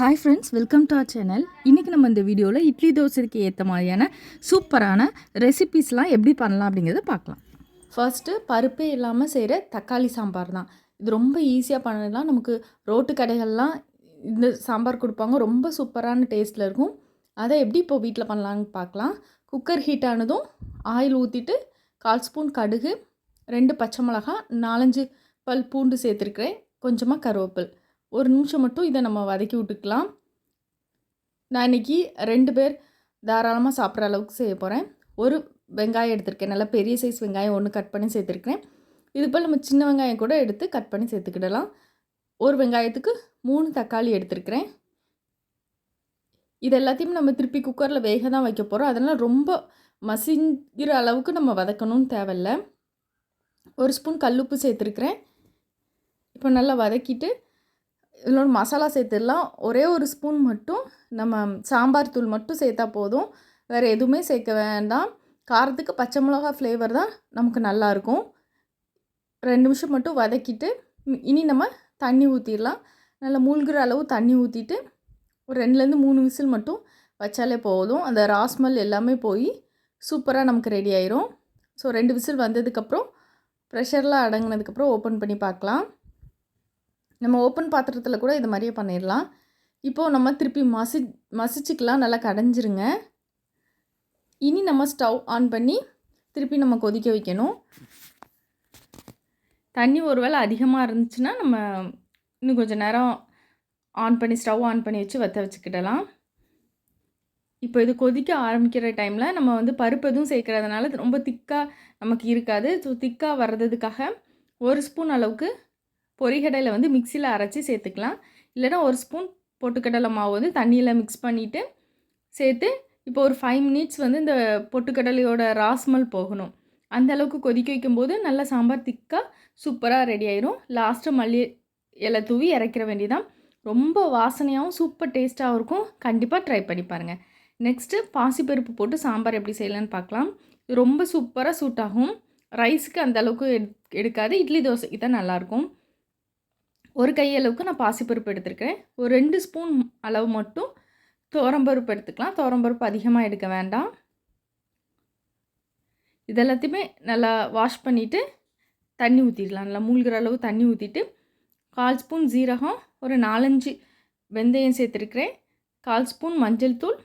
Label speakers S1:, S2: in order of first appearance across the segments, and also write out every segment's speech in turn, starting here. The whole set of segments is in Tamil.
S1: Hi friends welcome to our channel இன்றைக்கி நம்ம இந்த வீடியோவில் இட்லி தோசைக்கு ஏற்ற மாதிரியான சூப்பரான ரெசிபீஸ்லாம் எப்படி பண்ணலாம் அப்படிங்கிறத பார்க்கலாம். ஃபர்ஸ்ட்டு பருப்பே இல்லாமல் செய்கிற தக்காளி சாம்பார் தான். இது ரொம்ப ஈஸியாக பண்ணலாம் நமக்கு ரோட்டு கடைகள்லாம் இந்த சாம்பார் கொடுப்பாங்க. ரொம்ப சூப்பரான டேஸ்ட்டில் இருக்கும். அதை எப்படி இப்போ வீட்டில் பண்ணலான்னு பார்க்கலாம். குக்கர் ஹீட் ஆனதும் ஆயில் ஊற்றிட்டு கால் ஸ்பூன் கடுகு ரெண்டு பச்சை மிளகா நாலஞ்சு பல் பூண்டு சேர்த்துருக்குறேன். கொஞ்சமாக கருவேப்பில். ஒரு நிமிஷம் மட்டும் இதை நம்ம வதக்கி விட்டுக்கலாம். நான் இன்றைக்கி ரெண்டு பேர் தாராளமாக சாப்பிட்ற அளவுக்கு செய்ய போகிறேன் ஒரு வெங்காயம் எடுத்திருக்கேன். நல்லா பெரிய சைஸ் வெங்காயம் ஒன்று கட் பண்ணி சேர்த்துருக்கேன் இது போல் நம்ம சின்ன வெங்காயம் கூட எடுத்து கட் பண்ணி சேர்த்துக்கிடலாம். ஒரு வெங்காயத்துக்கு மூணு தக்காளி எடுத்திருக்கிறேன். இது எல்லாத்தையும் நம்ம திருப்பி குக்கரில் வேக தான் வைக்க போகிறோம் அதனால் ரொம்ப மசிங்கிற அளவுக்கு நம்ம வதக்கணும்னு தேவையில்ல. ஒரு ஸ்பூன் கல்லுப்பு சேர்த்துருக்குறேன். இப்போ நல்லா வதக்கிட்டு இன்னொரு மசாலா சேர்த்துடலாம். ஒரே ஒரு ஸ்பூன் மட்டும் நம்ம சாம்பார் தூள் மட்டும் சேர்த்தா போதும். வேறு எதுவுமே சேர்க்க வேண்டாம். காரத்துக்கு பச்சை மிளகா ஃப்ளேவர் தான் நமக்கு நல்லாயிருக்கும் ரெண்டு நிமிஷம் மட்டும் வதக்கிட்டு இனி நம்ம தண்ணி ஊற்றிடலாம் நல்லா மூழ்கிற அளவு தண்ணி ஊற்றிட்டு ஒரு ரெண்டுலேருந்து மூணு விசில் மட்டும் வச்சாலே போதும். அந்த ராஸ்மல் எல்லாமே போய் சூப்பராக நமக்கு ரெடி ஆயிரும். ஸோ ரெண்டு விசில் வந்ததுக்கப்புறம் ப்ரெஷர்லாம் அடங்கினதுக்கப்புறம் ஓப்பன் பண்ணி பார்க்கலாம். நம்ம ஓப்பன் பாத்திரத்தில் கூட இது மாதிரியே பண்ணிடலாம் இப்போது நம்ம திருப்பி மசி மசிச்சுக்கலாம். நல்லா கடைஞ்சிருங்க. இனி நம்ம ஸ்டவ் ஆன் பண்ணி திருப்பி நம்ம கொதிக்க வைக்கணும். தண்ணி ஒருவேளை அதிகமாக இருந்துச்சுன்னா நம்ம இன்னும் கொஞ்சம் நேரம் ஆன் பண்ணி ஸ்டவ் ஆன் பண்ணி வச்சு வற்ற வச்சுக்கிடலாம். இப்போ இது கொதிக்க ஆரம்பிக்கிற டைமில் நம்ம வந்து பருப்பு எதுவும் சேர்க்குறதுனால ரொம்ப திக்காக நமக்கு இருக்காது. ஸோ திக்காக வர்றதுக்காக ஒரு ஸ்பூன் அளவுக்கு பொரிகடலை வந்து மிக்சியில் அரைச்சி சேர்த்துக்கலாம். இல்லைனா ஒரு ஸ்பூன் பொட்டுக்கடலை மாவு வந்து தண்ணியில் மிக்ஸ் பண்ணிவிட்டு சேர்த்து இப்போ ஒரு ஃபைவ் மினிட்ஸ் வந்து இந்த பொட்டுக்கடலையோட ராஸ்மல் போகணும். அந்த அளவுக்கு கொதிக்க வைக்கும்போது நல்லா சாம்பார் திக்காக சூப்பராக ரெடி ஆயிரும். லாஸ்ட்டு மல்லி இலை தூவி இறக்கிற வேண்டியதான் ரொம்ப வாசனையாகவும் சூப்பர் டேஸ்ட்டாகவும் இருக்கும். கண்டிப்பாக ட்ரை பண்ணி பாருங்கள் நெக்ஸ்ட்டு பாசிப்பருப்பு போட்டு சாம்பார் எப்படி செய்யலான்னு பார்க்கலாம் இது ரொம்ப சூப்பராக சூட் ஆகும். ரைஸுக்கு அந்த அளவுக்கு எடுக்காது. இட்லி தோசைக்கு தான் நல்லாயிருக்கும் ஒரு கையளவுக்கு நான் பாசிப்பருப்பு எடுத்துருக்கேன். ஒரு ரெண்டு ஸ்பூன் அளவு மட்டும் தோரம்பருப்பு எடுத்துக்கலாம். தோரம்பருப்பு அதிகமாக எடுக்க வேண்டாம். இதெல்லாத்தையுமே நல்லா வாஷ் பண்ணிவிட்டு தண்ணி ஊற்றிடலாம் நல்லா மூழ்கிற அளவு தண்ணி ஊற்றிட்டு கால் ஸ்பூன் ஜீரகம் ஒரு நாலஞ்சு வெந்தயம் சேர்த்துருக்கிறேன். கால் ஸ்பூன் மஞ்சள் தூள்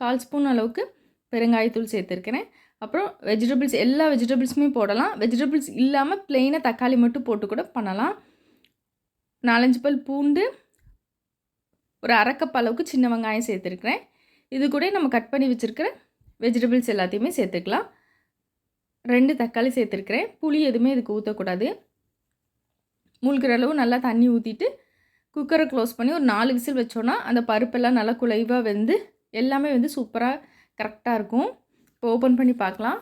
S1: கால் ஸ்பூன் அளவுக்கு பெருங்காயத்தூள் சேர்த்துருக்கிறேன். அப்புறம் வெஜிடபிள்ஸ் எல்லா வெஜிடபிள்ஸுமே போடலாம். வெஜிடபிள்ஸ் இல்லாமல் ப்ளெயினாக தக்காளி மட்டும் போட்டு கூட பண்ணலாம். நாலஞ்சு பல் பூண்டு ஒரு அரைக்கப் அளவுக்கு சின்ன வெங்காயம் சேர்த்துருக்குறேன். இது கூட நம்ம கட் பண்ணி வச்சுருக்கிற வெஜிடபிள்ஸ் எல்லாத்தையுமே சேர்த்துக்கலாம். ரெண்டு தக்காளி சேர்த்துருக்குறேன். புளி எதுவுமே இதுக்கு ஊற்றக்கூடாது மூழ்கிற அளவு நல்லா தண்ணி ஊற்றிட்டு குக்கரை க்ளோஸ் பண்ணி ஒரு நாலு விசில் வச்சோன்னா அந்த பருப்பெல்லாம் நல்லா குலைவாக வெந்து எல்லாமே வந்து சூப்பராக கரெக்டாக இருக்கும். இப்போ ஓப்பன் பண்ணி பார்க்கலாம்.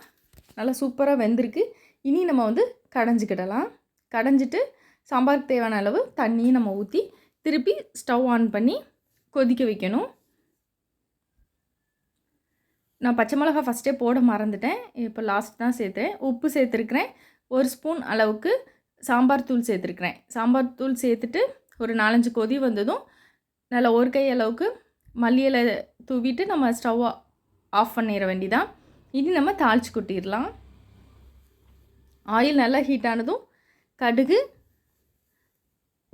S1: நல்லா சூப்பராக வெந்திருக்கு. இனி நம்ம வந்து கடைஞ்சிக்கிடலாம். கடைஞ்சிட்டு சாம்பாருக்கு தேவையான அளவு தண்ணியும் நம்ம ஊற்றி திருப்பி ஸ்டவ் ஆன் பண்ணி கொதிக்க வைக்கணும். நான் பச்சை மிளகா ஃபஸ்ட்டே போட மறந்துட்டேன். இப்போ லாஸ்ட் தான் சேர்த்தேன். உப்பு சேர்த்துருக்குறேன். ஒரு ஸ்பூன் அளவுக்கு சாம்பார் தூள் சேர்த்துருக்குறேன். சாம்பார் தூள் சேர்த்துட்டு ஒரு நாலஞ்சு கொதி வந்ததும் நல்லா ஒரு கை அளவுக்கு மல்லியில் தூவிட்டு நம்ம ஸ்டவ் ஆஃப் பண்ணிட வேண்டிதான். இனி நம்ம தாளித்து கொட்டிடலாம். ஆயில் நல்லா ஹீட் ஆனதும் கடுகு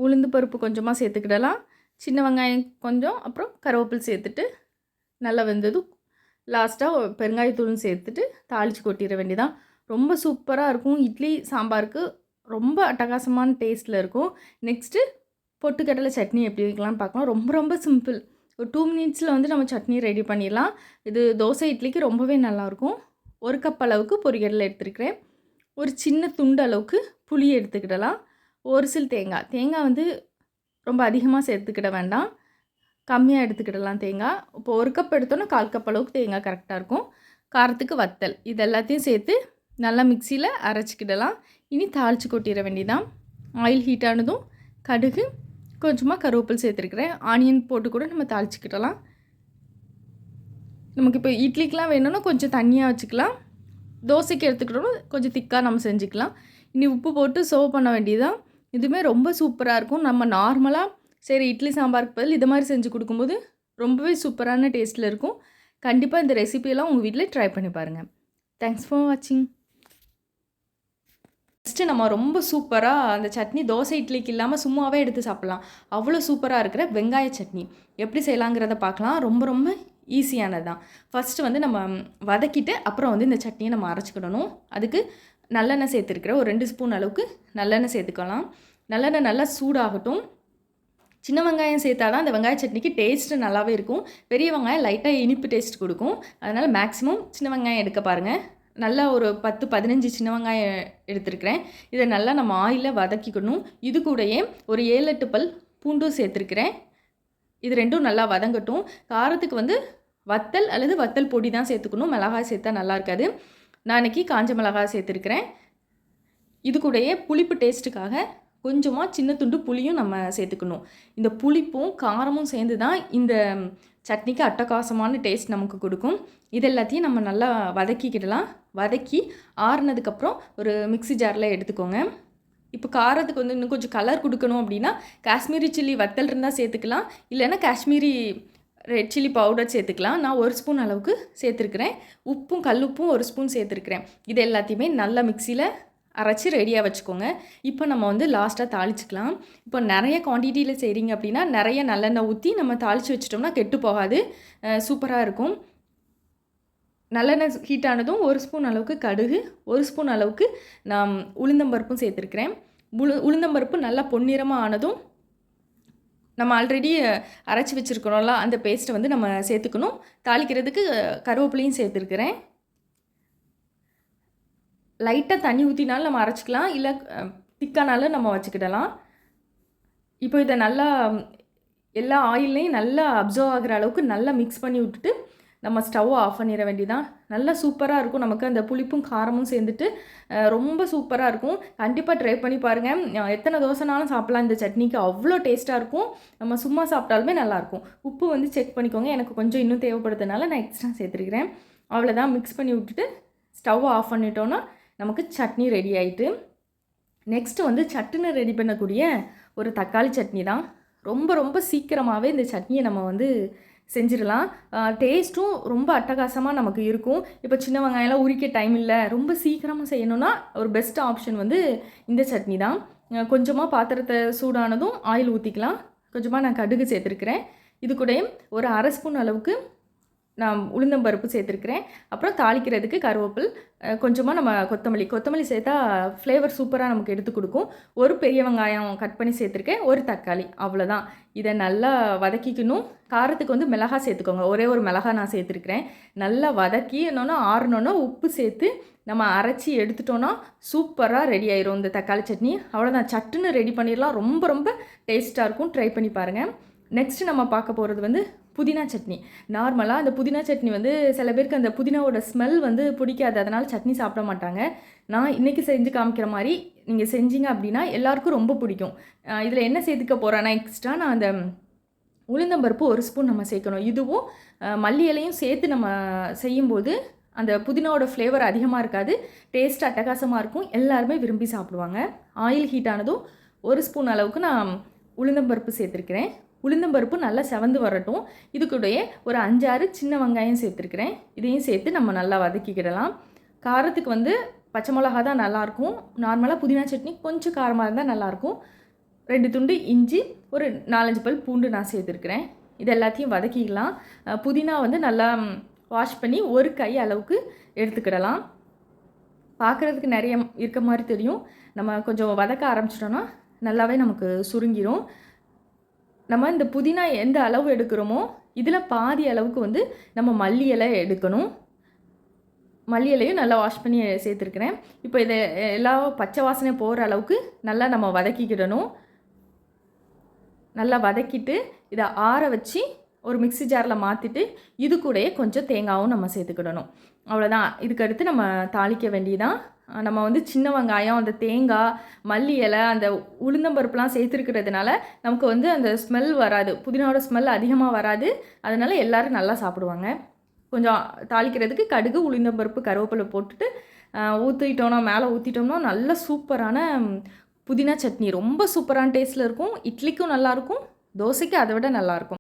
S1: உளுந்து பருப்பு கொஞ்சமாக சேர்த்துக்கிடலாம். சின்ன வெங்காயம் கொஞ்சம் அப்புறம் கருவேப்பில் சேர்த்துட்டு நல்லா வெந்ததும் லாஸ்ட்டாக பெருங்காயத்தூளும் சேர்த்துட்டு தாளித்து கொட்டிட வேண்டியதான் ரொம்ப சூப்பராக இருக்கும். இட்லி சாம்பாருக்கு ரொம்ப அட்டகாசமான டேஸ்ட்டில் இருக்கும். நெக்ஸ்ட்டு பொட்டுக்கடலை சட்னி எப்படி வைக்கலாம்னு பார்க்கலாம். ரொம்ப ரொம்ப சிம்பிள் ஒரு டூ மினிட்ஸில் வந்து நம்ம சட்னி ரெடி பண்ணிடலாம். இது தோசை இட்லிக்கு ரொம்பவே நல்லாயிருக்கும் ஒரு கப் அளவுக்கு பொரிகடலை எடுத்துருக்கிறேன். ஒரு சின்ன துண்டு அளவுக்கு புளி எடுத்துக்கிடலாம். ஒரு சில் தேங்காய் தேங்காய் வந்து ரொம்ப அதிகமாக சேர்த்துக்கிட வேண்டாம். கம்மியாக எடுத்துக்கிடலாம் தேங்காய் இப்போ ஒரு கப் எடுத்தோன்னா கால் கப் அளவுக்கு தேங்காய் கரெக்டாக இருக்கும். காரத்துக்கு வத்தல். இது எல்லாத்தையும் சேர்த்து நல்லா மிக்சியில் அரைச்சிக்கிடலாம். இனி தாளித்து கொட்டிட வேண்டியதான் ஆயில் ஹீட் ஆனதும் கடுகு கொஞ்சமாக கருவேப்பில் சேர்த்துருக்குறேன். ஆனியன் போட்டு கூட நம்ம தாளிச்சிக்கிடலாம். நமக்கு இப்போ இட்லிக்கெலாம் வேணும்னா கொஞ்சம் தண்ணியாக வச்சுக்கலாம். தோசைக்கு எடுத்துக்கிட்டோம்னா கொஞ்சம் திக்காக நம்ம செஞ்சுக்கலாம். இனி உப்பு போட்டு சர்வ் பண்ண வேண்டியதான் இதுவுமே ரொம்ப சூப்பராக இருக்கும். நம்ம நார்மலாக சரி இட்லி சாம்பாருக்கு பதில் இது மாதிரி செஞ்சு கொடுக்கும்போது ரொம்பவே சூப்பரான டேஸ்ட்டில் இருக்கும். கண்டிப்பாக இந்த ரெசிபியெல்லாம் உங்கள் வீட்டில் ட்ரை பண்ணி பாருங்கள் தேங்க்ஸ் ஃபார் வாட்சிங் ஃபஸ்ட்டு நம்ம ரொம்ப சூப்பராக அந்த சட்னி தோசை இட்லிக்கு இல்லாமல் சும்மாவே எடுத்து சாப்பிட்லாம். அவ்வளோ சூப்பராக இருக்கிற வெங்காய சட்னி. எப்படி செய்யலாங்கிறத பார்க்கலாம். ரொம்ப ரொம்ப ஈஸியானது தான் ஃபஸ்ட்டு வந்து நம்ம வதக்கிட்டு அப்புறம் வந்து இந்த சட்னியை நம்ம அரைச்சிக்கிடணும். அதுக்கு நல்லெண்ணெய் சேர்த்துருக்கிற ஒரு ரெண்டு ஸ்பூன் அளவுக்கு நல்லெண்ணெய் சேர்த்துக்கலாம். நல்லெண்ணெய் நல்லா சூடாகட்டும். சின்ன வெங்காயம் சேர்த்தா தான் அந்த வெங்காய சட்னிக்கு டேஸ்ட்டு நல்லாவே இருக்கும். பெரிய வெங்காயம் லைட்டாக இனிப்பு டேஸ்ட் கொடுக்கும். அதனால் மேக்ஸிமம் சின்ன வெங்காயம் எடுக்க பாருங்கள் நல்லா ஒரு பத்து பதினஞ்சு சின்ன வெங்காயம் எடுத்துருக்கிறேன். இதை நல்லா நம்ம ஆயிலில் வதக்கிக்கணும். இது கூடயே ஒரு ஏழு எட்டு பல் பூண்டும் சேர்த்துருக்கிறேன். இது ரெண்டும் நல்லா வதங்கட்டும். காரத்துக்கு வந்து வத்தல் அல்லது வத்தல் பொடி தான் சேர்த்துக்கணும். மிளகாய் சேர்த்தா நல்லா இருக்காது. நான் இன்றைக்கி காஞ்ச மிளகாய் சேர்த்துருக்கிறேன். இது கூடயே புளிப்பு டேஸ்ட்டுக்காக கொஞ்சமாக சின்ன துண்டு புளியும் நம்ம சேர்த்துக்கணும். இந்த புளிப்பும் காரமும் சேர்ந்து தான் இந்த சட்னிக்கு அட்டகாசமான டேஸ்ட் நமக்கு கொடுக்கும். இது எல்லாத்தையும் நம்ம நல்லா வதக்கிக்கிடலாம். வதக்கி ஆறுனதுக்கப்புறம் ஒரு மிக்சி ஜாரில் எடுத்துக்கோங்க. இப்போ காரத்துக்கு வந்து இன்னும் கொஞ்சம் கலர் கொடுக்கணும் அப்படின்னா காஷ்மீரி சில்லி வத்தல் இருந்தால் சேர்த்துக்கலாம். இல்லைன்னா காஷ்மீரி ரெட் சில்லி பவுடர் சேர்த்துக்கலாம். நான் ஒரு ஸ்பூன் அளவுக்கு சேர்த்துருக்குறேன். உப்பும் கல்லுப்பும் ஒரு ஸ்பூன் சேர்த்துருக்குறேன். இது எல்லாத்தையுமே நல்லா மிக்சியில் அரைச்சி ரெடியாக வச்சுக்கோங்க. இப்போ நம்ம வந்து லாஸ்ட்டாக தாளிச்சிக்கலாம். இப்போ நிறைய குவான்டிட்டியில் செய்கிறீங்க அப்படின்னா நிறைய நல்லெண்ணெய் ஊற்றி நம்ம தாளித்து வச்சிட்டோம்னா கெட்டு போகாது. சூப்பராக இருக்கும். நல்லெண்ணெய் ஹீட் ஆனதும் ஒரு ஸ்பூன் அளவுக்கு கடுகு ஒரு ஸ்பூன் அளவுக்கு நான் உளுந்தம்பருப்பும் சேர்த்துருக்குறேன். உளு உளுந்தம்பருப்பு நல்லா பொன்னிறமாக ஆனதும் நம்ம ஆல்ரெடி அரைச்சி வச்சுருக்கிறோம்ல அந்த பேஸ்ட்டை வந்து நம்ம சேர்த்துக்கணும். தாளிக்கிறதுக்கு கருவேப்பிலையும் சேர்த்துருக்கிறேன். லைட்டாக தண்ணி ஊற்றினாலும் நம்ம அரைச்சிக்கலாம். இல்லை திக்கானாலும் நம்ம வச்சுக்கிடலாம். இப்போ இதை நல்லா எல்லா ஆயிலையும் நல்லா அப்சர்வ் ஆகிற அளவுக்கு நல்லா மிக்ஸ் பண்ணி விட்டுட்டு நம்ம ஸ்டவ் ஆஃப் பண்ணிட வேண்டிதான். நல்லா சூப்பராக இருக்கும். நமக்கு அந்த புளிப்பும் காரமும் சேர்ந்துட்டு ரொம்ப சூப்பராக இருக்கும். கண்டிப்பாக ட்ரை பண்ணி பாருங்கள் எத்தனை தோசைனாலும் சாப்பிட்லாம். இந்த சட்னிக்கு அவ்வளோ டேஸ்ட்டாக இருக்கும். நம்ம சும்மா சாப்பிட்டாலுமே நல்லாயிருக்கும் உப்பு வந்து செக் பண்ணிக்கோங்க. எனக்கு கொஞ்சம் இன்னும் தேவைப்படுறதுனால நான் எக்ஸ்ட்ரா சேர்த்துருக்கிறேன். அவ்வளோதான் மிக்ஸ் பண்ணி விட்டுட்டு ஸ்டவ் ஆஃப் பண்ணிட்டோன்னா நமக்கு சட்னி ரெடி ஆகிட்டு நெக்ஸ்ட்டு வந்து சட்டுன்னு ரெடி பண்ணக்கூடிய ஒரு தக்காளி சட்னி தான் ரொம்ப ரொம்ப சீக்கிரமாகவே இந்த சட்னியை நம்ம வந்து செஞ்சிடலாம். டேஸ்ட்டும் ரொம்ப அட்டகாசமாக நமக்கு இருக்கும். இப்போ சின்ன வெங்காயம்லாம் உரிக்க டைம் இல்லை. ரொம்ப சீக்கிரமாக செய்யணுன்னா ஒரு பெஸ்ட் ஆப்ஷன் வந்து இந்த சட்னி தான். கொஞ்சமாக பாத்திரத்தை சூடானதும் ஆயில் ஊற்றிக்கலாம் கொஞ்சமாக நான் கடுகு சேர்த்துருக்குறேன். இது கூடயும் ஒரு அரை ஸ்பூன் அளவுக்கு நான் உளுந்தம்பருப்பு சேர்த்துருக்குறேன். அப்புறம் தாளிக்கிறதுக்கு கருவேப்பில் கொஞ்சமாக நம்ம கொத்தமல்லி. கொத்தமல்லி சேர்த்தா ஃப்ளேவர் சூப்பராக நமக்கு எடுத்து கொடுக்கும். ஒரு பெரிய வெங்காயம் கட் பண்ணி சேர்த்துருக்கேன். ஒரு தக்காளி. அவ்வளோதான் இதை நல்லா வதக்கிக்கணும். காரத்துக்கு வந்து மிளகா சேர்த்துக்கோங்க. ஒரே ஒரு மிளகா நான் சேர்த்துருக்குறேன். நல்லா வதக்கி என்னன்னா ஆறுனோன்னா உப்பு சேர்த்து நம்ம அரைச்சி எடுத்துட்டோன்னா சூப்பராக ரெடி ஆயிரும். இந்த தக்காளி சட்னி. அவ்வளோதான் சட்டுன்னு ரெடி பண்ணிடலாம். ரொம்ப ரொம்ப டேஸ்ட்டாக இருக்கும். ட்ரை பண்ணி பாருங்கள் நெக்ஸ்ட்டு நம்ம பார்க்க போகிறது வந்து புதினா சட்னி. நார்மலாக அந்த புதினா சட்னி வந்து சில பேருக்கு அந்த புதினாவோட ஸ்மெல் வந்து பிடிக்காது. அதனால் சட்னி சாப்பிட மாட்டாங்க. நான் இன்றைக்கி செஞ்சு காமிக்கிற மாதிரி நீங்கள் செஞ்சீங்க அப்படின்னா எல்லாருக்கும் ரொம்ப பிடிக்கும். இதில் என்ன சேர்த்துக்க போகிறேன்னா எக்ஸ்ட்ரா நான் அந்த உளுந்தம்பருப்பு ஒரு ஸ்பூன் நம்ம சேர்க்கணும். இதுவும் மல்லி இலையும் சேர்த்து நம்ம செய்யும்போது அந்த புதினாவோட ஃப்ளேவர் அதிகமாக இருக்காது. டேஸ்ட் அட்டகாசமாக இருக்கும். எல்லாருமே விரும்பி சாப்பிடுவாங்க. ஆயில் ஹீட் ஆனதும் ஒரு ஸ்பூன் அளவுக்கு நான் உளுந்தம்பருப்பு சேர்த்துருக்கிறேன். உளுந்தம்பருப்பு நல்லா செவந்து வரட்டும். இதுக்குடைய ஒரு அஞ்சாறு சின்ன வெங்காயம் சேர்த்துருக்குறேன். இதையும் சேர்த்து நம்ம நல்லா வதக்கிக்கிடலாம். காரத்துக்கு வந்து பச்சை மிளகா தான் நல்லாயிருக்கும். நார்மலாக புதினா சட்னி கொஞ்சம் காரமாக இருந்தால் நல்லாயிருக்கும். ரெண்டு துண்டு இஞ்சி ஒரு நாலஞ்சு பல் பூண்டு நான் சேர்த்துருக்குறேன். இது எல்லாத்தையும் வதக்கிக்கலாம். புதினா வந்து நல்லா வாஷ் பண்ணி ஒரு கை அளவுக்கு எடுத்துக்கிடலாம். பார்க்குறதுக்கு நிறைய இருக்க மாதிரி தெரியும். நம்ம கொஞ்சம் வதக்க ஆரம்பிச்சிட்டோன்னா நல்லாவே நமக்கு சுருங்கிடும் நம்ம இந்த புதினா எந்த அளவு எடுக்கிறோமோ இதில் பாதி அளவுக்கு வந்து நம்ம மல்லி இலை எடுக்கணும். மல்லி இலையும் நல்லா வாஷ் பண்ணி சேர்த்துருக்குறேன். இப்போ இதை எல்லா பச்சை வாசனை போகிற அளவுக்கு நல்லா நம்ம வதக்கிக்கிடணும். நல்லா வதக்கிட்டு இதை ஆற வச்சு ஒரு மிக்சி ஜாரில் மாற்றிட்டு இது கூடயே கொஞ்சம் தேங்காயும் நம்ம சேர்த்துக்கிடணும். அவ்வளோதான் இதுக்கடுத்து நம்ம தாளிக்க வேண்டியதான் நம்ம வந்து சின்ன வெங்காயம் அந்த தேங்காய் மல்லி இலை அந்த உளுந்தம்பருப்புலாம் சேர்த்துருக்கிறதுனால நமக்கு வந்து அந்த ஸ்மெல் வராது. புதினாவோட ஸ்மெல் அதிகமாக வராது. அதனால் எல்லோரும் நல்லா சாப்பிடுவாங்க. கொஞ்சம் தாளிக்கிறதுக்கு கடுகு உளுந்தம்பருப்பு கருவேப்பிலை போட்டுட்டு ஊற்றிட்டோம்னா மேலே ஊற்றிட்டோம்னா நல்ல சூப்பரான புதினா சட்னி. ரொம்ப சூப்பரான டேஸ்ட்டில் இருக்கும். இட்லிக்கும் நல்லாயிருக்கும் தோசைக்கு அதை விட நல்லாயிருக்கும்